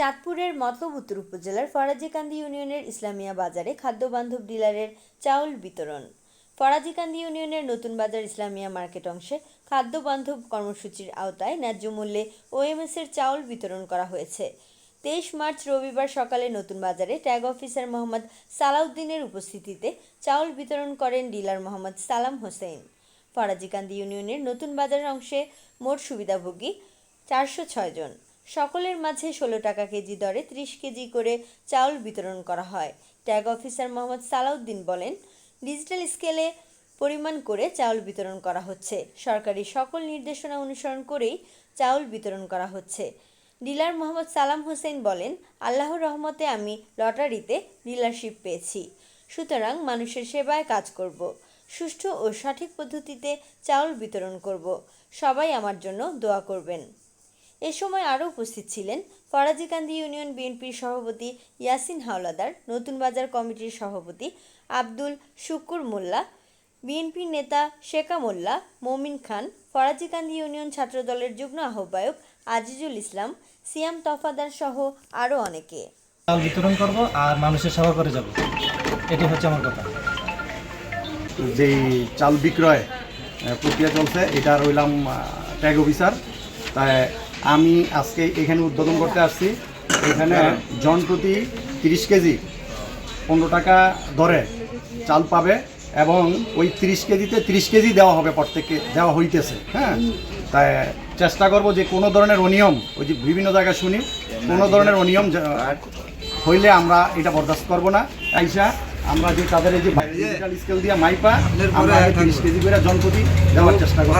চাঁদপুরের মতলব উত্তর উপজেলার ফরাজিকান্দি ইউনিয়নের ইসলামিয়া বাজারে খাদ্যবান্ধব ডিলারের চাউল বিতরণ। ফরাজিকান্দি ইউনিয়নের নতুন বাজার ইসলামিয়া মার্কেট অংশে খাদ্যবান্ধব কর্মসূচির আওতায় ন্যায্য মূল্যে ওএমএস এর চাউল বিতরণ করা হয়েছে। তেইশ মার্চ রবিবার সকালে নতুন বাজারে ট্যাগ অফিসার মোহাম্মদ সালাউদ্দিনের উপস্থিতিতে চাউল বিতরণ করেন ডিলার মোহাম্মদ সালাম হোসেন। ফরাজিকান্দি ইউনিয়নের নতুন বাজার অংশে মোট সুবিধাভোগী চারশো ছয় জন। সকলের মাঝে ষোলো টাকা কেজি দরে ত্রিশ কেজি করে চাউল বিতরণ করা হয়। ট্যাগ অফিসার মোহাম্মদ সালাউদ্দিন বলেন, ডিজিটাল স্কেলে পরিমাণ করে চাউল বিতরণ করা হচ্ছে। সরকারি সকল নির্দেশনা অনুসরণ করেই চাউল বিতরণ করা হচ্ছে। ডিলার মোহাম্মদ সালাম হোসেন বলেন, আল্লাহর রহমতে আমি লটারিতে ডিলারশিপ পেয়েছি। সুতরাং মানুষের সেবায় কাজ করব। সুষ্ঠু ও সঠিক পদ্ধতিতে চাউল বিতরণ করব। সবাই আমার জন্য দোয়া করবেন। এ সময় আরও উপস্থিত ছিলেন ফরাজিকান্দি ইউনিয়ন বিএনপির সভাপতি ইয়াসিন হাওলাদার নতুন বাজার কমিটির সভাপতি আব্দুল শুকুর মোল্লা বিএনপির নেতা শেখা মোল্লা মমিন খান ফরাজিকান্দি ইউনিয়ন ছাত্রদলের যুগ্ম আহ্বায়ক আজিজুল ইসলাম সিয়াম তফাদার সহ আরও অনেকে। বিতরণ করব আর মানুষের সেবা করে যাব। এটি হচ্ছে আমার কথা। যেই চাল বিক্রয় প্রক্রিয়া চলছে এটা রইলাম ট্যাগ অফিসার তাই আমি আজকে এখানে উদ্বোধন করতে আসছি। এখানে জন প্রতি তিরিশ কেজি পনেরো টাকা দরে চাল পাবে এবং ওই তিরিশ কেজিতে তিরিশ কেজি দেওয়া হবে প্রত্যেককে, দেওয়া হইতেছে হ্যাঁ? তাই চেষ্টা করব যে কোনো ধরনের অনিয়ম, ওই যে বিভিন্ন জায়গায় শুনি, কোনো ধরনের অনিয়ম হইলে আমরা এটা বরদাস্ত করব না। আইসা, আমরা যে তাদের এই যে স্কেল দিয়ে মাইপা, আমরা তিরিশ কেজি করে জনপ্রতি দেওয়ার চেষ্টা করব